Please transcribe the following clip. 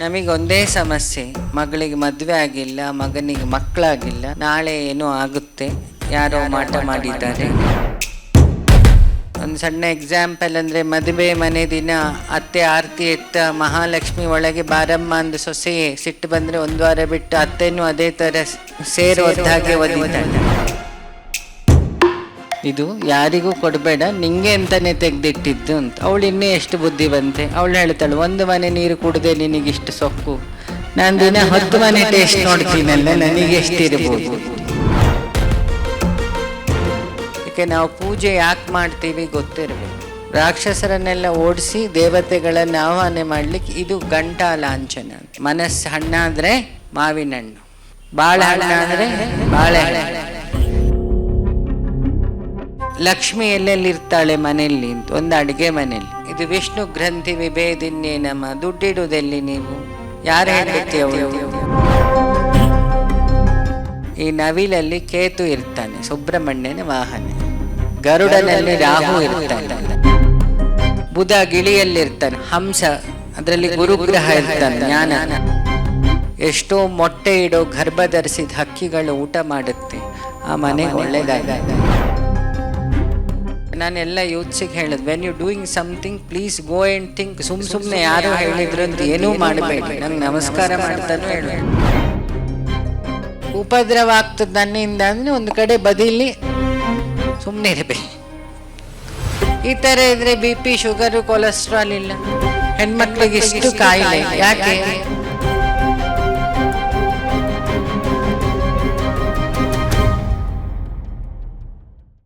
ನಮಗೆ ಒಂದೇ ಸಮಸ್ಯೆ. ಮಗಳಿಗೆ ಮದುವೆ ಆಗಿಲ್ಲ ಮಗನಿಗೆ ಮಕ್ಕಳಾಗಿಲ್ಲ. ನಾಳೆ ಏನೋ ಆಗುತ್ತೆ. ಯಾರೋ ಮಾಟ ಮಾಡಿದ್ದಾರೆ. ಒಂದು ಸಣ್ಣ ಎಕ್ಸಾಂಪಲ್ ಅಂದರೆ ಮದುವೆ ಮನೆ ದಿನ ಅತ್ತೆ ಆರತಿ ಎತ್ತ ಮಹಾಲಕ್ಷ್ಮಿ ಒಳಗೆ ಬಾರಮ್ಮ ಅಂದ ಸೊಸೆ ಸಿಟ್ಟು ಬಂದರೆ ಒಂದು ವಾರ ಬಿಟ್ಟು ಅತ್ತೆನೂ ಅದೇ ಥರ ಸೇರು ಒದ್ದ ಹಾಗೆ ಇದು ಯಾರಿಗೂ ಕೊಡಬೇಡ ನಿಂಗೆ ಅಂತಾನೆ ತೆಗೆದಿಟ್ಟಿದ್ದು ಅಂತ. ಅವಳು ಇನ್ನೂ ಎಷ್ಟು ಬುದ್ಧಿ ಬಂತೆ ಅವಳು ಹೇಳ್ತಾಳೆ ಒಂದು ಮನೆ ನೀರು ಕುಡದೆ ನಿನಗಿಷ್ಟು ಸೊಕ್ಕು. ನಾನು ದಿನ ಹತ್ತು ಮನೆ ಟೇಸ್ಟ್ ನೋಡ್ತೀನಲ್ಲ ನನಗೆ ಎಷ್ಟಿರ್ಬೋದು? ಯಾಕೆ ನಾವು ಪೂಜೆ ಯಾಕೆ ಮಾಡ್ತೀವಿ ಗೊತ್ತಿರಬೇಕು. ರಾಕ್ಷಸರನ್ನೆಲ್ಲ ಓಡಿಸಿ ದೇವತೆಗಳನ್ನು ಆಹ್ವಾನ ಮಾಡ್ಲಿಕ್ಕೆ ಇದು ಗಂಟಾ ಲಾಂಛನ ಮನಸ್ಸು ಹಣ್ಣಾದ್ರೆ ಮಾವಿನ ಹಣ್ಣು ಬಾಳೆಹಣ್ಣಾದ್ರೆ ಬಾಳೆಹಣ್ಣು ಲಕ್ಷ್ಮಿ ಎಲ್ಲೆಲ್ಲಿರ್ತಾಳೆ ಮನೆಯಲ್ಲಿ ಅಂತ ಒಂದು ಅಡುಗೆ ಮನೆಯಲ್ಲಿ. ಇದು ವಿಷ್ಣು ಗ್ರಂಥಿ ವಿಭೇದಿನ್ಯೇ ನಮ್ಮ ದುಡ್ಡಿಡುವುದೆಲ್ಲಿ ನೀವು? ಯಾರು ಅವಳು? ಈ ನವಿಲಲ್ಲಿ ಕೇತು ಇರ್ತಾನೆ ಸುಬ್ರಹ್ಮಣ್ಯನ ವಾಹನ. ಗರುಡನಲ್ಲಿ ರಾಹು ಇರ್ತಾನೆ. ಬುಧ ಗಿಳಿಯಲ್ಲಿರ್ತಾನೆ ಹಂಸ ಅದರಲ್ಲಿ ಗುರುಗ್ರಹ ಇರ್ತಾನೆ ಜ್ಞಾನ. ಎಷ್ಟೋ ಮೊಟ್ಟೆ ಇಡೋ ಗರ್ಭ ಧರಿಸಿದ ಹಕ್ಕಿಗಳು ಊಟ ಮಾಡುತ್ತೆ. ಆ ಮನೆಗೆ ಒಳ್ಳೇದಾಗ ನಾನೆಲ್ಲ ಯೂತ್ಸಿಗೆ ಹೇಳೋದು when you doing something please go and think ಸುಮ್ ಸುಮ್ಮನೆ ಯಾರು ಹೇಳಿದ್ರು ಅಂತ ಏನೂ ಮಾಡಬೇಡಿ. ನಂಗೆ ನಮಸ್ಕಾರ ಮಾಡ್ತಾನೂ ಹೇಳ ಉಪದ್ರವ ಆಗ್ತದೆ ನನ್ನಿಂದ ಅಂದರೆ ಒಂದು ಕಡೆ ಬದಿಲಿ ಸುಮ್ಮನೆ ಇರಬೇಕು. ಈ ಥರ ಇದ್ರೆ ಬಿ ಪಿ ಶುಗರು ಕೊಲೆಸ್ಟ್ರಾಲ್ ಇಲ್ಲ. ಹೆಣ್ಮಕ್ಳಿಗೆ ಇಷ್ಟು ಕಾಯಿಲೆ ಯಾಕೆ?